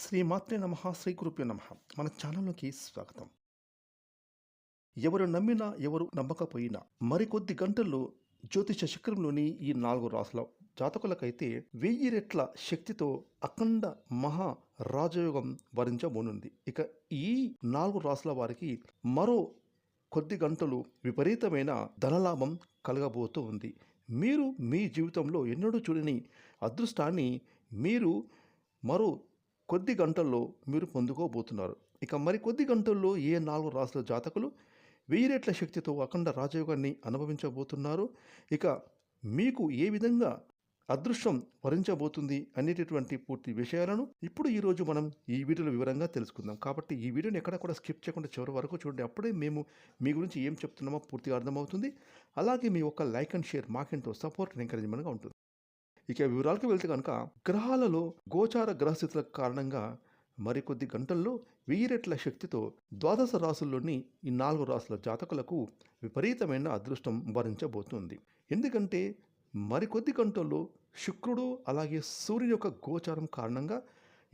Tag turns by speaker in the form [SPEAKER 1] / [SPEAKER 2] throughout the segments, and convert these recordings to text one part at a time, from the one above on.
[SPEAKER 1] శ్రీమాత్రే నమ శ్రీ గురుభ్యో నమ. మన ఛానల్లోకి స్వాగతం. ఎవరు నమ్మినా ఎవరు నమ్మకపోయినా మరికొద్ది గంటల్లో జ్యోతిష చక్రంలోని ఈ నాలుగు రాసుల జాతకులకైతే వెయ్యి రెట్ల శక్తితో అఖండ మహా రాజయోగం వరించబోనుంది. ఇక ఈ నాలుగు రాసుల వారికి మరో కొద్ది గంటలు విపరీతమైన ధనలాభం కలగబోతూ ఉంది. మీరు మీ జీవితంలో ఎన్నడూ చూడని అదృష్టాన్ని మీరు మరో కొద్ది గంటల్లో మీరు పొందుకోబోతున్నారు. ఇక మరి కొద్ది గంటల్లో ఏ నాలుగు రాసుల జాతకులు వెయ్యి రెట్ల శక్తితో అఖండ రాజయోగాన్ని అనుభవించబోతున్నారు? ఇక మీకు ఏ విధంగా అదృష్టం వరించబోతుంది అనేటటువంటి పూర్తి విషయాలను ఇప్పుడు ఈరోజు మనం ఈ వీడియోలో వివరంగా తెలుసుకుందాం. కాబట్టి ఈ వీడియోని ఎక్కడ కూడా స్కిప్ చేయకుండా చివరి వరకు చూడండి. అప్పుడే మేము మీ గురించి ఏం చెప్తున్నామో పూర్తిగా అర్థమవుతుంది. అలాగే మీ యొక్క లైక్ అండ్ షేర్ మాకెంతో సపోర్ట్ ఎంకరేజ్మెంట్గా ఉంటుంది. ఇక వివరాలకు వెళ్తే కనుక గ్రహాలలో గోచార గ్రహస్థితుల కారణంగా మరికొద్ది గంటల్లో వెయ్యి రెట్ల శక్తితో ద్వాదశ రాసుల్లోని ఈ నాలుగు రాసుల జాతకులకు విపరీతమైన అదృష్టం వరించబోతుంది. ఎందుకంటే మరికొద్ది గంటల్లో శుక్రుడు అలాగే సూర్యుని యొక్క గోచారం కారణంగా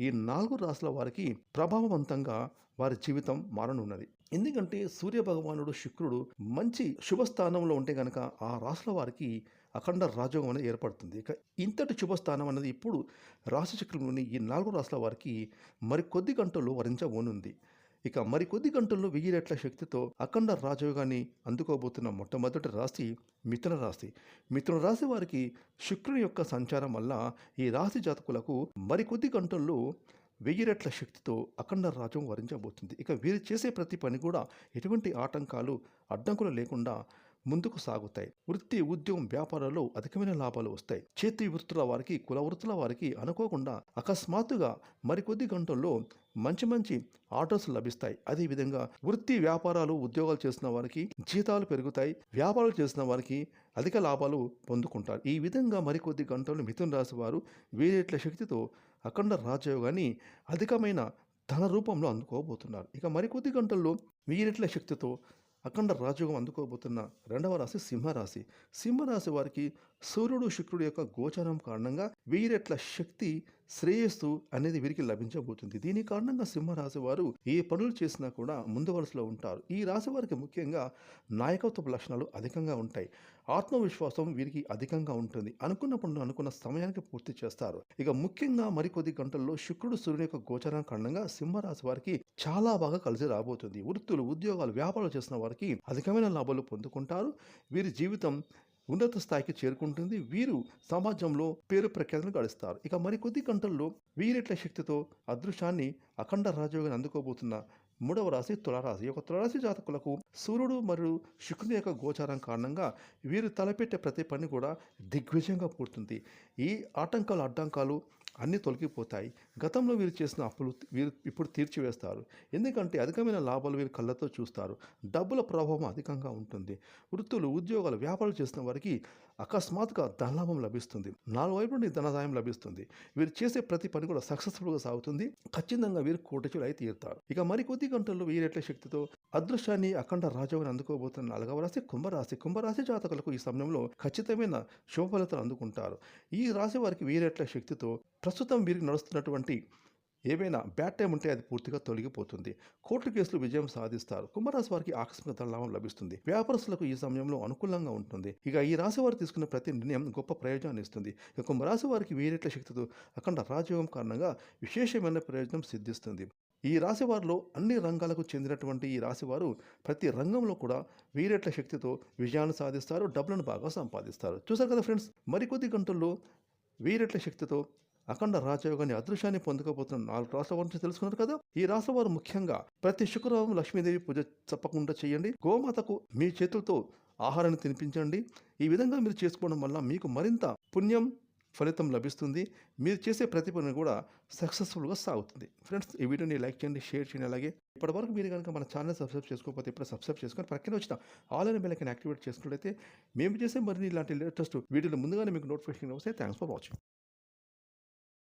[SPEAKER 1] ఈ నాలుగు రాసుల వారికి ప్రభావవంతంగా వారి జీవితం మారనున్నది. ఎందుకంటే సూర్య భగవానుడు శుక్రుడు మంచి శుభస్థానంలో ఉంటే గనక ఆ రాసుల వారికి అఖండ రాజయోగం అనేది ఏర్పడుతుంది. ఇక ఇంతటి శుభస్థానం అనేది ఇప్పుడు రాశిచక్రంలోని ఈ నాలుగు రాశుల వారికి మరి కొద్ది గంటల్లో వరించబోనుంది. ఇక మరికొద్ది గంటల్లో వెయ్యి రెట్ల శక్తితో అఖండ రాజయోగాన్ని అందుకోబోతున్న మొట్టమొదటి రాశి మిథున రాశి. మిథున రాశి వారికి శుక్రుని యొక్క సంచారం వల్ల ఈ రాశి జాతకులకు మరికొద్ది గంటల్లో వెయ్యి రెట్ల శక్తితో అఖండ రాజ్యం వరించబోతుంది. ఇక వీరు చేసే ప్రతి పని కూడా ఎటువంటి ఆటంకాలు అడ్డంకులు లేకుండా ముందుకు సాగుతాయి. వృత్తి ఉద్యోగం వ్యాపారాల్లో అధికమైన లాభాలు వస్తాయి. చేతి వృత్తుల వారికి కుల వృత్తుల వారికి అనుకోకుండా అకస్మాత్తుగా మరికొద్ది గంటల్లో మంచి మంచి ఆర్డర్స్ లభిస్తాయి. అదేవిధంగా వృత్తి వ్యాపారాలు ఉద్యోగాలు చేసిన వారికి జీతాలు పెరుగుతాయి. వ్యాపారాలు చేసిన వారికి అధిక లాభాలు పొందుకుంటారు. ఈ విధంగా మరికొద్ది గంటలు మిథున రాశి వారు వేరేట్ల శక్తితో అఖండ రాజయోగాన్ని అధికమైన ధన రూపంలో అందుకోబోతున్నారు. ఇక మరికొద్ది గంటల్లో వీరెట్ల శక్తితో అఖండ రాజయోగం అందుకోబోతున్న రెండవ రాశి సింహరాశి. సింహరాశి వారికి సూర్యుడు శుక్రుడు యొక్క గోచారం కారణంగా వెయ్యి రెట్ల శక్తి శ్రేయస్సు అనేది వీరికి లభించబోతుంది. దీని కారణంగా సింహరాశి వారు ఏ పనులు చేసినా కూడా ముందు వరుసలో ఉంటారు. ఈ రాశి వారికి ముఖ్యంగా నాయకత్వ లక్షణాలు అధికంగా ఉంటాయి. ఆత్మవిశ్వాసం వీరికి అధికంగా ఉంటుంది. అనుకున్న పనులు అనుకున్న సమయానికి పూర్తి చేస్తారు. ఇక ముఖ్యంగా మరికొద్ది గంటల్లో శుక్రుడు సూర్యుని యొక్క గోచరం కారణంగా సింహరాశి వారికి చాలా బాగా కలిసి రాబోతుంది. వృత్తులు ఉద్యోగాలు వ్యాపారాలు చేసిన వారికి అధికమైన లాభాలు పొందుకుంటారు. వీరి జీవితం ఉన్నత స్థాయికి చేరుకుంటుంది. వీరు సమాజంలో పేరు ప్రఖ్యాతులు గడుస్తారు. ఇక మరికొద్ది గంటల్లో వీరెట్ల శక్తితో అదృశ్యాన్ని అఖండ రాజయోగాన్ని అందుకోబోతున్న మూడవ రాశి తులారాశి. యొక్క తులరాశి జాతకులకు సూర్యుడు మరియు శుక్రుని యొక్క గోచారం కారణంగా వీరు తలపెట్టే ప్రతి పని కూడా దిగ్విజయంగా పూర్తుంది. ఈ ఆటంకాలు అడ్డంకాలు అన్నీ తొలగిపోతాయి. గతంలో వీరు చేసిన అప్పులు వీరు ఇప్పుడు తీర్చివేస్తారు. ఎందుకంటే అధికమైన లాభాలు వీరు కళ్ళతో చూస్తారు. డబ్బుల ప్రభావం అధికంగా ఉంటుంది. వృత్తులు ఉద్యోగాలు వ్యాపారాలు చేసిన వారికి అకస్మాత్తుగా ధనలాభం లభిస్తుంది. నాలుగు వైపు నుండి ధనదాయం లభిస్తుంది. వీరు చేసే ప్రతి పని కూడా సక్సెస్ఫుల్గా సాగుతుంది. ఖచ్చితంగా వీరు కోటచులు అయి తీరుతారు. ఇక మరికొద్ది గంటల్లో వీరెట్ల శక్తితో అదృశ్యాన్ని అఖండ రాజవుని అందుకోబోతున్న నాలుగవ రాశి కుంభరాశి. కుంభరాశి జాతకులకు ఈ సమయంలో ఖచ్చితమైన శుభఫలితాలు అందుకుంటారు. ఈ రాశి వారికి వీరెట్ల శక్తితో ప్రస్తుతం వీరికి నడుస్తున్నటువంటి ఏవైనా బ్యాడ్ టైం ఉంటే అది పూర్తిగా తొలగిపోతుంది. కోర్టు కేసులు విజయం సాధిస్తారు. కుంభరాశి వారికి ఆకస్మిక లాభం లభిస్తుంది. వ్యాపారస్తులకు ఈ సమయంలో అనుకూలంగా ఉంటుంది. ఇక ఈ రాశి వారు తీసుకున్న ప్రతి నిర్ణయం గొప్ప ప్రయోజనాన్ని ఇస్తుంది. ఇక కుంభరాశి వారికి వేరేట్ల శక్తితో అఖండ రాజయోగం కారణంగా విశేషమైన ప్రయోజనం సిద్ధిస్తుంది. ఈ రాశివారిలో అన్ని రంగాలకు చెందినటువంటి ఈ రాశివారు ప్రతి రంగంలో కూడా వీరెట్ల శక్తితో విజయాన్ని సాధిస్తారు. డబ్బులను బాగా సంపాదిస్తారు. చూసారు కదా ఫ్రెండ్స్? మరికొద్ది గంటల్లో వీరెట్ల శక్తితో అఖండ రాజయోగాన్ని అదృశ్యాన్ని పొందకపోతున్న నాలుగు రాష్ట్రాల గురించి తెలుసుకున్నారు కదా? ఈ రాష్ట్ర వారు ముఖ్యంగా ప్రతి శుక్రవారం లక్ష్మీదేవి పూజ తప్పకుండా చేయండి. గోమాతకు మీ చేతులతో ఆహారాన్ని తినిపించండి. ఈ విధంగా మీరు చేసుకోవడం వల్ల మీకు మరింత పుణ్యం ఫలితం లభిస్తుంది. మీరు చేసే ప్రతి పని కూడా సక్సెస్ఫుల్గా సాగుతుంది. ఫ్రెండ్స్ ఈ వీడియోని లైక్ చేయండి షేర్ చేయండి. అలాగే ఇప్పటివరకు మీరు కనుక మన ఛానల్ సబ్స్క్రైబ్ చేసుకోకపోతే ఇప్పుడు సబ్స్క్రైబ్ చేసుకొని పక్కన వచ్చిన ఆల్ అయిన బెల్లైకన్ యాక్టివేట్ చేసుకున్నట్లయితే మేము చేసే మరిన్ని ఇలాంటి లేటెస్ట్ వీడియోలు ముందుగానే మీకు నోటిఫికేషన్ వస్తే థ్యాంక్స్ ఫర్ వాచింగ్.